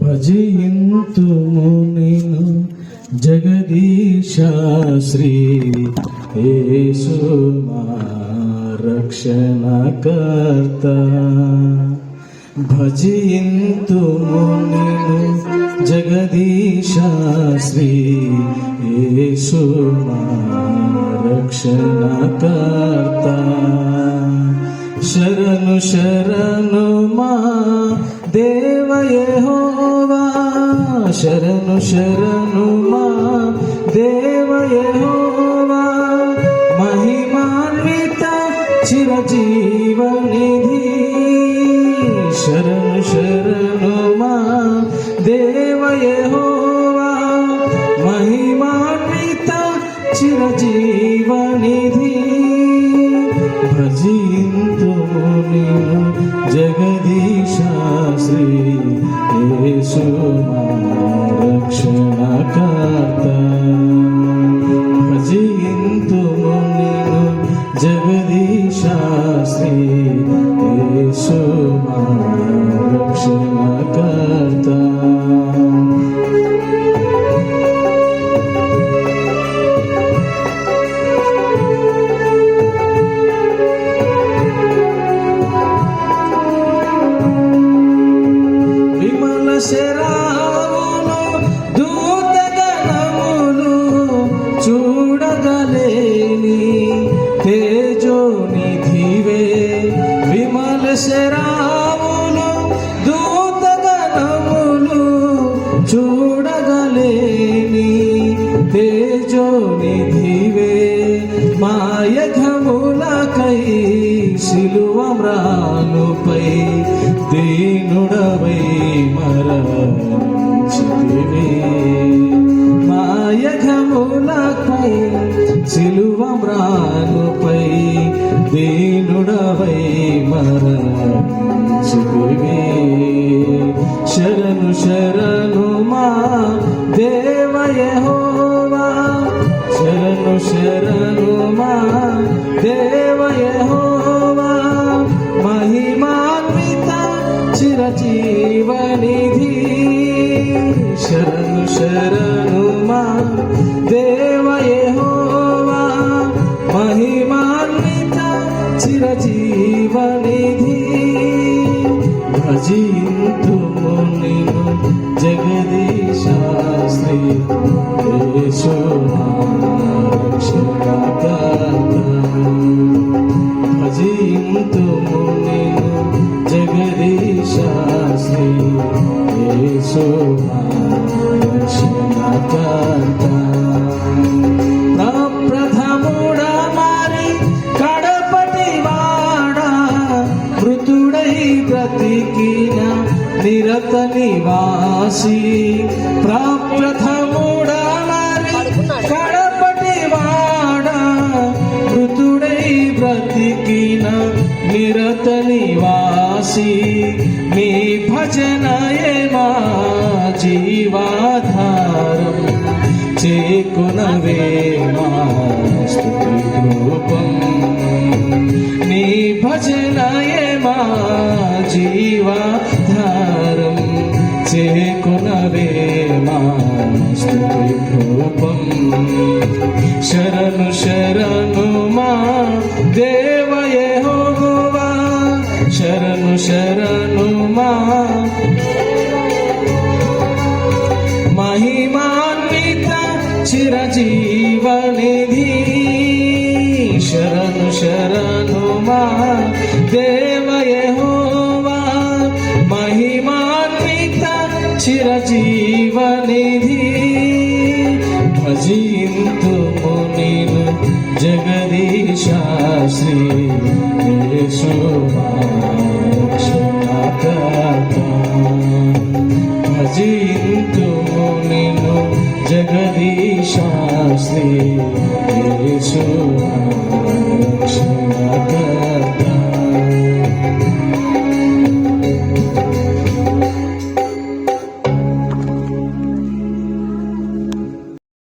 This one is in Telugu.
భజయింతుము నేను జగదీశ శ్రీ యేసు మా రక్షణకర్త. భజయింతుము నిను జగదీశ శ్రీ యేసు రక్షణకర్త శరణు శరణు మా దేవ శరణు శరణు మా దేవ మహిమాన్విత చిరజీవనిధి దేవ యెహోవా మహిమాన్విత చూడగలేని తేజోనిధివే మాయఘములకై శిలువమ్రానుపై దీనుడవై మరణించితివే. మాయఘములకై శిలువమ్రానుపై దీనుడవై మరణ శరణు శరణు మా దేవ యెహోవా మహిమాన్విత చిరజీవనిధి శరణు శరణు మా దేవ యెహోవా మహిమాన్విత చిరజీవనిధి భజింతుము నిను జగదీశ నిరత నివాసి ప్రాప్త తీరత నివాసి మీ భజనయే మా జీవాధారం చేకునవే మా స్తుతి రూపం నీ భజనయే మా జీవాధారం చేకునవే మా స్తుతి రూపం శరణు శరణ చిరజీవనిధి శరణు శరణు మా దేవ యెహోవా మహిమాన్విత చిరజీవనిధి భజింతుము నేను జగదీశ శ్రీ యేసు మా రక్షణకర్త. భజింతుము నిన్ను జగదీశ శ్రీ యేసు రక్షణకర్త.